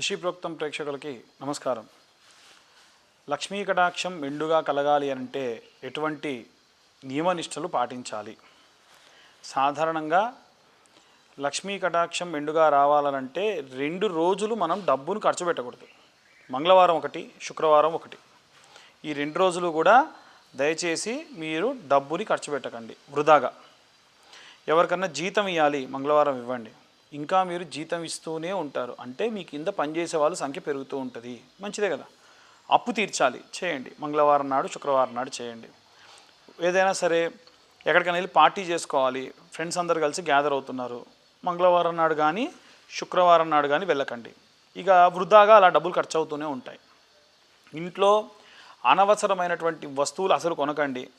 ఋషి ప్రోక్తం ప్రేక్షకులకి నమస్కారం. లక్ష్మీ కటాక్షం మెండుగా కలగాలి అంటే ఎటువంటి నియమనిష్టలు పాటించాలి? సాధారణంగా లక్ష్మీ కటాక్షం మెండుగా రావాలనంటే రెండు రోజులు మనం డబ్బును ఖర్చు పెట్టకూడదు. మంగళవారం ఒకటి శుక్రవారం ఒకటి. ఈ రెండు రోజులు కూడా దయచేసి మీరు డబ్బుని ఖర్చు పెట్టకండి వృధాగా. ఎవరికన్నా జీతం ఇవ్వాలి మంగళవారం ఇవ్వండి. ఇంకా మీరు జీతం ఇస్తూనే ఉంటారు. అంటే మీ కింద పనిచేసే వాళ్ళ సంఖ్య పెరుగుతూ ఉంటుంది. మంచిదే కదా. అప్పు తీర్చాలి. చేయండి. మంగళవారం నాడు శుక్రవారం నాడు చేయండి. ఏదైనా సరే ఎక్కడికైనా వెళ్ళి పార్టీ చేసుకోవాలి. ఫ్రెండ్స్ అందరు కలిసి గ్యాదర్ అవుతున్నారు. మంగళవారం నాడు కానీ శుక్రవారం నాడు కానీ వెళ్ళకండి. ఇక వృధాగా అలా డబ్బులు ఖర్చు అవుతూనే ఉంటాయి. ఇంట్లో అనవసరమైనటువంటి వస్తువులు అసలు కొనకండి.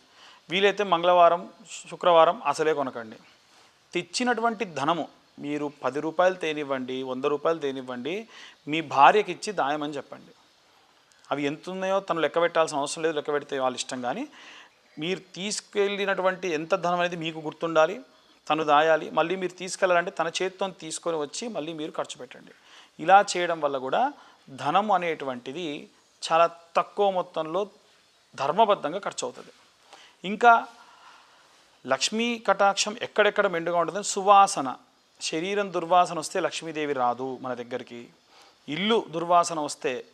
వీలైతే మంగళవారం శుక్రవారం అసలే కొనకండి. తెచ్చినటువంటి ధనము మీరు పది రూపాయలు తేనివ్వండి వంద రూపాయలు తేనివ్వండి మీ భార్యకి ఇచ్చి దాయమని చెప్పండి. అవి ఎంత ఉన్నాయో తను లెక్క పెట్టాల్సిన అవసరం లేదు లెక్క పెడితే వాళ్ళ ఇష్టం కానీ మీరు తీసుకెళ్ళినటువంటి ఎంత ధనం అనేది మీకు గుర్తుండాలి తను దాయాలి మళ్ళీ మీరు తీసుకెళ్ళాలంటే తన చేతితో తీసుకొని వచ్చి మళ్ళీ మీరు ఖర్చు పెట్టండి. ఇలా చేయడం వల్ల కూడా ధనం అనేటువంటిది చాలా తక్కువ మొత్తంలో ధర్మబద్ధంగా ఖర్చు అవుతుంది ఇంకా లక్ష్మీ కటాక్షం ఎక్కడెక్కడ మెండుగా ఉంటుందని సువాసన. శరీరం దుర్వాసన వస్తే లక్ష్మీదేవి రాదు మన దగ్గరికి. ఇల్లు దుర్వాసన వస్తే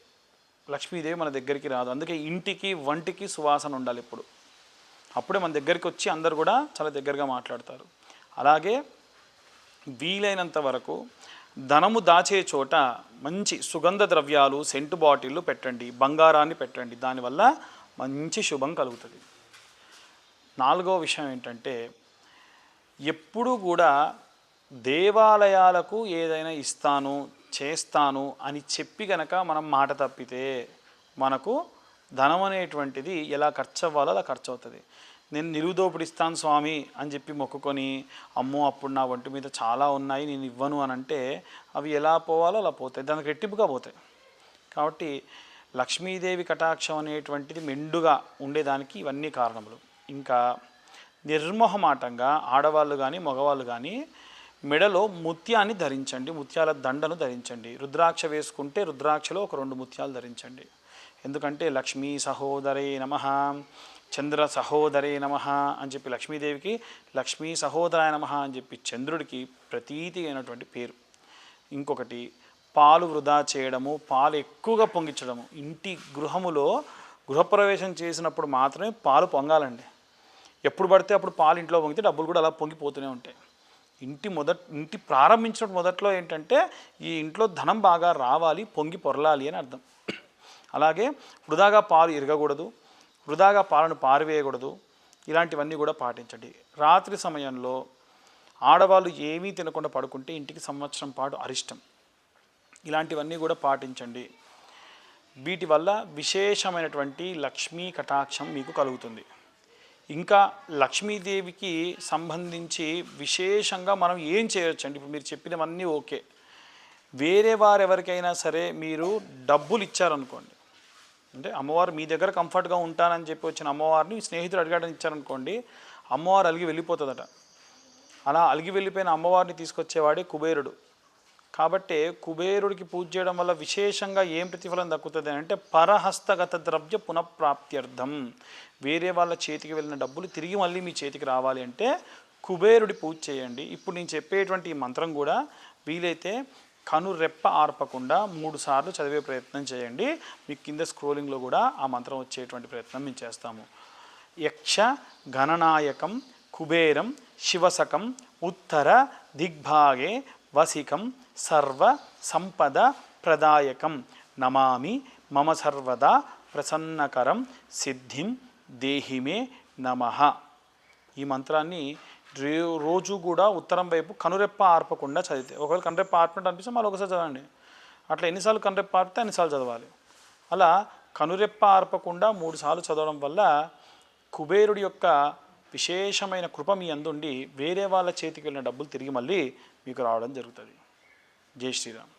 లక్ష్మీదేవి మన దగ్గరికి రాదు. అందుకే ఇంటికి వంటికి సువాసన ఉండాలి ఇప్పుడు అప్పుడే మన దగ్గరికి వచ్చి అందరు కూడా చాలా దగ్గరగా మాట్లాడతారు. అలాగే వీలైనంత వరకు ధనము దాచే చోట మంచి సుగంధ ద్రవ్యాలు సెంటు బాటిళ్ళు పెట్టండి బంగారాన్ని పెట్టండి. దానివల్ల మంచి శుభం కలుగుతుంది. నాలుగో విషయం ఏంటంటే ఎప్పుడూ కూడా దేవాలయాలకు ఏదైనా ఇస్తాను చేస్తాను అని చెప్పి గనక మనం మాట తప్పితే మనకు ధనం అనేటువంటిది ఎలా ఖర్చు అవ్వాలో అలా ఖర్చు అవుతుంది. నేను నిలువుదోపుడిస్తాను స్వామి అని చెప్పి మొక్కుకొని అమ్మో అప్పుడు నా ఒంటి మీద చాలా ఉన్నాయి నేను ఇవ్వను అని అంటే అవి ఎలా పోవాలో అలా పోతాయి. దానికి రెట్టింపుగా పోతాయి. కాబట్టి లక్ష్మీదేవి కటాక్షం అనేటువంటిది మెండుగా ఉండేదానికి ఇవన్నీ కారణములు. ఇంకా నిర్మోహమాటంగా ఆడవాళ్ళు కానీ మగవాళ్ళు కానీ మెడలో ముత్యాన్ని ధరించండి ముత్యాల దండను ధరించండి. రుద్రాక్ష వేసుకుంటే రుద్రాక్షలో ఒక రెండు ముత్యాలు ధరించండి. ఎందుకంటే లక్ష్మీ సహోదరే నమ చంద్ర సహోదరే నమ అని చెప్పి లక్ష్మీదేవికి లక్ష్మీ సహోదరాయ నమ అని చెప్పి చంద్రుడికి ప్రతీతి అయినటువంటి పేరు. ఇంకొకటి పాలు వృధా చేయడము పాలు ఎక్కువగా పొంగించడము. ఇంటి గృహములో గృహప్రవేశం చేసినప్పుడు మాత్రమే పాలు పొంగాలండి. ఎప్పుడు పడితే అప్పుడు పాలు ఇంట్లో పొంగితే డబ్బులు కూడా అలా పొంగిపోతూనే ఉంటాయి. ఇంటి మొదట్ ఇంటి ప్రారంభించిన మొదట్లో ఏంటంటే ఈ ఇంట్లో ధనం బాగా రావాలి పొంగి పొరలాలి అని అర్థం. అలాగే వృధాగా పాలు ఇరగకూడదు వృధాగా పాలను పారివేయకూడదు ఇలాంటివన్నీ కూడా పాటించండి. రాత్రి సమయంలో ఆడవాళ్ళు ఏమీ తినకుండా పడుకుంటే ఇంటికి సంవత్సరం పాటు అరిష్టం. ఇలాంటివన్నీ కూడా పాటించండి. వీటి వల్ల విశేషమైనటువంటి లక్ష్మీ కటాక్షం మీకు కలుగుతుంది. ఇంకా లక్ష్మీదేవికి సంబంధించి విశేషంగా మనం ఏం చేయొచ్చండి? ఇప్పుడు మీరు చెప్పినవన్నీ ఓకే. వేరే వారు ఎవరికైనా సరే మీరు డబ్బులు ఇచ్చారనుకోండి. అంటే అమ్మవారు మీ దగ్గర కంఫర్ట్గా ఉంటానని చెప్పి వచ్చిన అమ్మవారిని స్నేహితుడు అడిగాడని ఇచ్చారనుకోండి అమ్మవారు అలిగి వెళ్ళిపోతుందట. అలా అలిగి వెళ్ళిపోయిన అమ్మవారిని తీసుకొచ్చేవాడే కుబేరుడు. కాబట్టి కుబేరుడికి పూజ చేయడం వల్ల విశేషంగా ఏం ప్రతిఫలం దక్కుతుంది అంటే పరహస్తగత ద్రవ్య పునఃప్రాప్త్యర్థం. వేరే వాళ్ళ చేతికి వెళ్ళిన డబ్బులు తిరిగి మళ్ళీ మీ చేతికి రావాలి అంటే కుబేరుడి పూజ చేయండి. ఇప్పుడు నేను చెప్పేటువంటి ఈ మంత్రం కూడా వీలైతే కను రెప్ప ఆర్పకుండా మూడు సార్లు చదివే ప్రయత్నం చేయండి. మీకు కింద స్క్రోలింగ్లో కూడా ఆ మంత్రం వచ్చేటువంటి ప్రయత్నం మేము చేస్తాము. యక్ష గణనాయకం కుబేరం శివసకం ఉత్తర దిగ్భాగే వసికం సర్వ సంపద ప్రదాయకం. నమామి మమ సర్వదా ప్రసన్నకరం సిద్ధిం దేహిమే నమ. ఈ మంత్రాన్ని రే రోజు కూడా ఉత్తరం వైపు కనురెప్ప ఆర్పకుండా చదివితే ఒకవేళ కనురెప్ప ఆర్పినట్టు అనిపిస్తే మళ్ళీ ఒకసారి చదవండి. అట్లా ఎన్నిసార్లు కనురెప్ప ఆర్పితే అన్నిసార్లు చదవాలి. అలా కనురెప్ప ఆర్పకుండా మూడు సార్లు చదవడం వల్ల కుబేరుడి యొక్క విశేషమైన కృప మీ అందుండి వేరే వాళ్ళ చేతికి వెళ్ళిన డబ్బులు తిరిగి మళ్ళీ మీకు రావడం జరుగుతుంది. జై శ్రీరామ్.